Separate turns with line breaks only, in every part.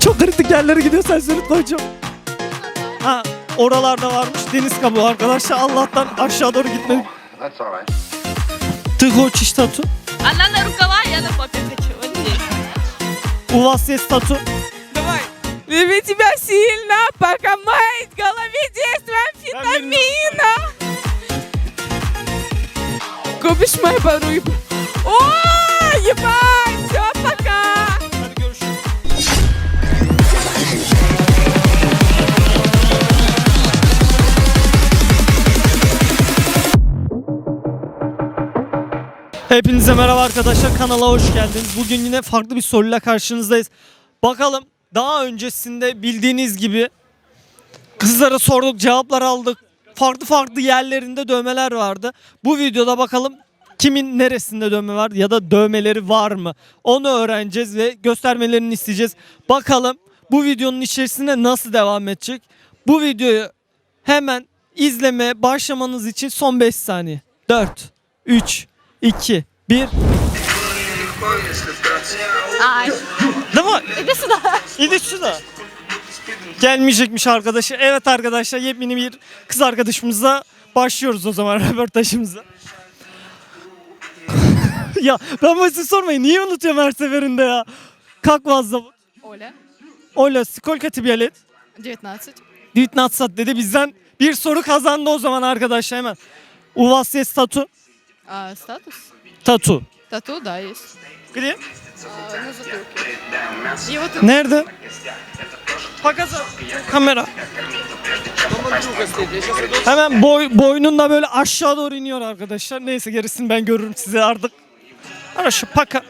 Çok kritik yerlere gidiyorsan söyle hocam. Ha oralarda varmış deniz kabuğu arkadaşlar. Allah'tan aşağı doğru gitmedik.
That's all right.
Ты хочешь тату?
Она на рукава, я на попе хочу. Вот здесь.
У вас есть тату?
Давай. Люби тебя сильно, пока моей голове действует амфетамина. Купишь мою подругу. О, ебать,
Hepinize merhaba arkadaşlar kanala hoş geldiniz. Bugün yine farklı bir soruyla karşınızdayız. Bakalım daha öncesinde bildiğiniz gibi kızlara sorduk cevaplar aldık. Farklı farklı yerlerinde dövmeler vardı. Bu videoda bakalım kimin neresinde dövme var ya da dövmeleri var mı? Onu öğreneceğiz ve göstermelerini isteyeceğiz. Bakalım bu videonun içerisinde nasıl devam edecek? Bu videoyu hemen izlemeye başlamanız için son 5 saniye. 4, 3, 2, 1.
Ай,
Değil mi?
иди сюда.
İdi şurada. Gelmeyecekmiş arkadaşı. Evet arkadaşlar yepyeni bir kız arkadaşımızla başlıyoruz o zaman röportajımıza. ya ben bu size sormayın. Niye unutuyorum her seferinde ya? Как вас зовут?
Оля,
Оля, сколько тебе лет?
19.
19 dedi bizden bir soru kazandı o zaman arkadaşlar hemen. У вас есть тату?
А статус?
Tatu.
Тату, да, есть.
Где?
А, на затылке. И вот
Nerede? Показat. Kamera. Hemen boy, boynunda böyle aşağı doğru iniyor arkadaşlar. Neyse gerisini ben görürüm size artık. Хорошо, пока.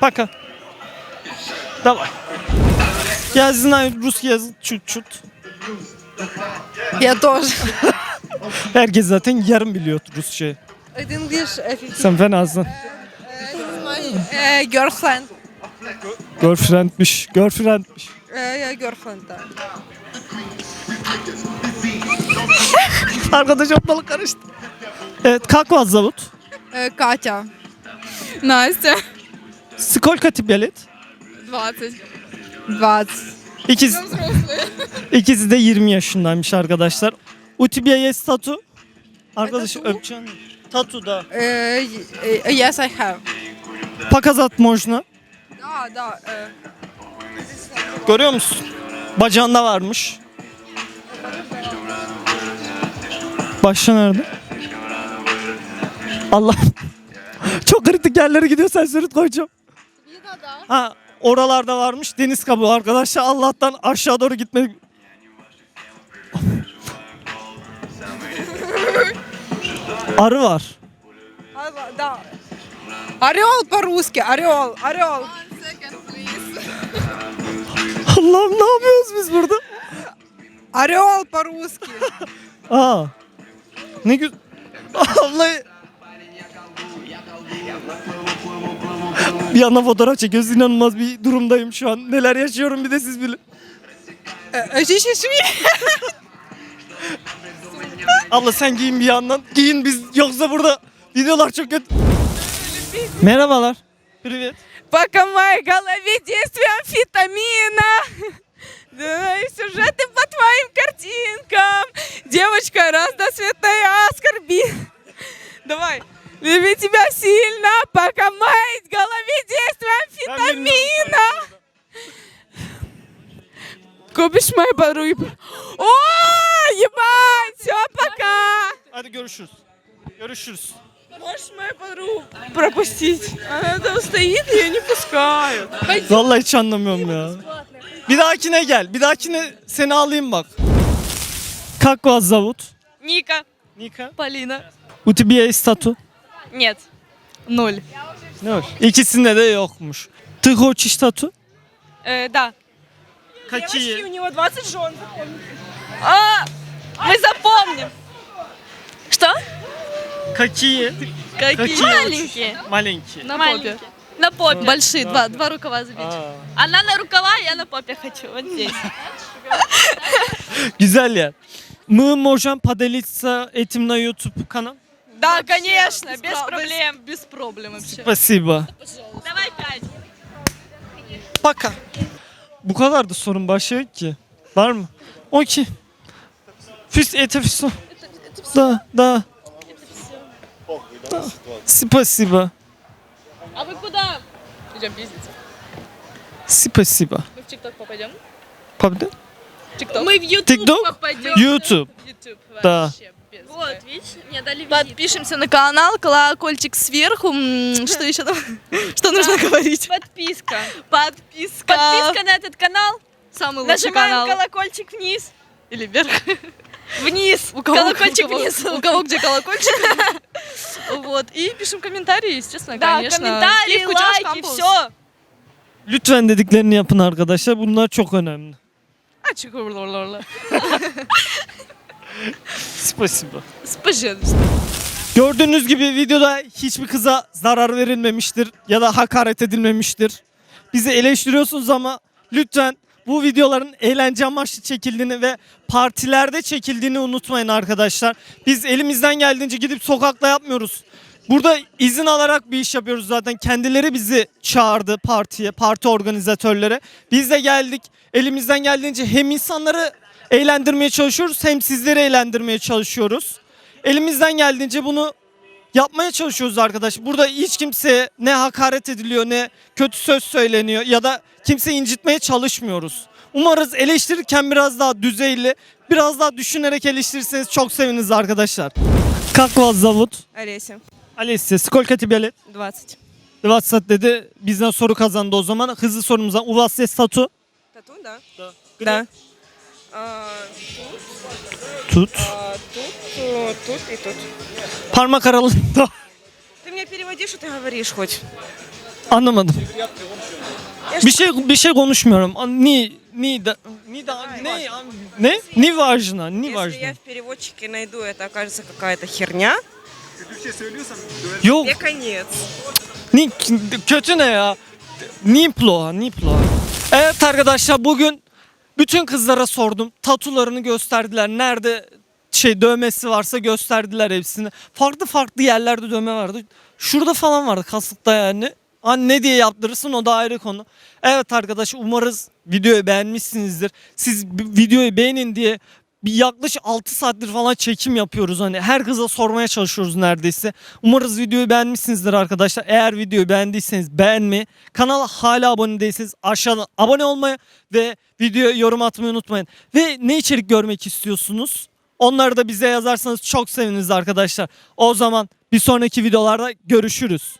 Пока. Давай. Я знаю русский язык чуть-чуть.
Я тоже.
Herkes zaten yarım biliyor Rusça.
Это English
Sen fenasın.
my girlfriend.
Girlfriendmiş, girlfriendmiş.
Я girlfriend, да.
Arkadaş ortalık karıştı. Evet, как вас зовут?
Э, Катя. Настя.
Сколько тебе лет?
20. 20.
İkiz, ikisi de 20 yaşındaymış arkadaşlar. У тебя есть тату? Arkadaş öpeceğim. Tatu da.
Э, э, Yes, I have.
Показать можно.
Да, да. э,
Görüyor musun? Bacağında varmış. Başta nerede? Allah. Çok kritik yerlere gidiyorsan söyle koyacağım. Ha oralarda varmış deniz kabuğu arkadaşlar. Allah'tan aşağı doğru gitmedik. Arı var.
а, Да. Орел по-русски, орел, орел.
Allah'ım ne yapıyoruz biz burada?
Орел по-русски.
Aa. Ne güzel. Vallahi. Bir yana fotoğraf çekiyoruz. inanılmaz bir durumdayım şu an. Neler yaşıyorum bir de siz bilin.
Э, Здесь есть
Abla sen giyin bir yandan. Giyin biz yoksa burada videolar çok kötü. Merhabalar. Привет.
Пока в моей голове действие амфетамина. Да, и сюжеты по твоим картинкам. Девочка разноцветная оскорбит. Давай. Люби тебя сильно, пока в моей голове действие амфетамина. Купишь моей подруге. О, ебать, все, пока.
Hadi görüşürüz. Görüşürüz.
Можешь мою подругу пропустить? Она там стоит, ее не пускают.
Vallahi hiç anlamıyorum ya. Bir dahakine gel. Bir dahakine seni alayım bak. Как вас зовут?
Ника,
Nika.
Полина.
У тебя есть тату?
Нет. Ноль.
Ne var? İkisinde de yokmuş. Ты хочешь тату?
Э, да.
Какие?
него 20 жен.
А, мы запомним. Что?
Какие?
Какие?
Какие
Маленькие.
Маленькие.
На
Маленькие. На попе.
Большие, два, два рукава забить.
Aa,
Она на рукава, я на попе хочу. Вот здесь.
güzel ya. Мы можем поделиться этим на YouTube канал?
Да, конечно, без
Без-
проблем.
Без проблем вообще.
Спасибо.
Давай пять.
Пока. Bu kadar da sorun başka yok ki. Var mı? Okey. Füs это все. Да, да. Да. Спасибо.
А вы куда? Идем пиздить.
Спасибо.
Мы в ТикТок попадем?
Правда?
ТикТок. Мы в Ютуб
TikTok?
попадем.
YouTube.
Ютуб
Да.
вообще без
Вот, видишь, мне дали визит.
Подпишемся на канал, колокольчик сверху. М, Что еще там? Что нужно говорить?
Подписка.
Подписка.
Подписка на этот канал.
Самый лучший
Нажимаем
канал.
колокольчик вниз.
Или вверх.
Вниз.
У кого,
колокольчик
у кого,
вниз.
У кого где колокольчик. Вот. И пишем комментарии, естественно,
Да,
конечно.
комментарии,
Киев Кучаш
лайки,
Кампус.
все.
Lütfen dediklerini yapın arkadaşlar. Bunlar çok önemli.
А, чикурлурлурлу.
Спасибо.
Пожалуйста.
Gördüğünüz gibi videoda hiçbir kıza zarar verilmemiştir ya da hakaret edilmemiştir. Bizi eleştiriyorsunuz ama lütfen bu videoların eğlence amaçlı çekildiğini ve partilerde çekildiğini unutmayın arkadaşlar. Biz elimizden geldiğince gidip sokakta yapmıyoruz. Burada izin alarak bir iş yapıyoruz zaten. Kendileri bizi çağırdı partiye, parti organizatörlere. Biz de geldik. Elimizden geldiğince hem insanları eğlendirmeye çalışıyoruz hem sizleri eğlendirmeye çalışıyoruz. Elimizden geldiğince bunu yapmaya çalışıyoruz arkadaş. Burada hiç kimseye ne hakaret ediliyor ne kötü söz söyleniyor ya da kimseyi incitmeye çalışmıyoruz. Umarız eleştirirken biraz daha düzeyli, biraz daha düşünerek eleştirirseniz çok seviniriz arkadaşlar. Как вас зовут?
Олеся,
Alessia, сколько тебе лет?
20.
20 dedi. Bizden soru kazandı o zaman. Hızlı sorumuza. У вас есть тату?
Тату, да?
Да.
Да. А,
Tut.
а, тут, э, тут и тут.
Parmak aralığında.
Ты мне переводи, что ты говоришь хоть.
Anlamadım.
Я
Bir şey bir şey konuşmuyorum. Ni ni da ni da ne ne ni важно, ni
Если
важно.
я в переводчике найду, это окажется какая-то херня.
Yok.
Мне конец.
Ni kötü ne ya? Ni ploha, ni ploha. Evet arkadaşlar bugün bütün kızlara sordum. Tatularını gösterdiler. Nerede şey dövmesi varsa gösterdiler hepsini. Farklı farklı yerlerde dövme vardı. Şurada falan vardı kasıkta yani. Hani ne diye yaptırırsın o da ayrı konu. Evet arkadaşlar umarız videoyu beğenmişsinizdir. Siz videoyu beğenin diye bir yaklaşık 6 saattir falan çekim yapıyoruz. Hani her kıza sormaya çalışıyoruz neredeyse. Umarız videoyu beğenmişsinizdir arkadaşlar. Eğer videoyu beğendiyseniz beğenmeyi, kanala hala abone değilseniz aşağıdan abone olmayı ve videoya yorum atmayı unutmayın. Ve ne içerik görmek istiyorsunuz? Onları da bize yazarsanız çok seviniriz arkadaşlar. O zaman bir sonraki videolarda görüşürüz.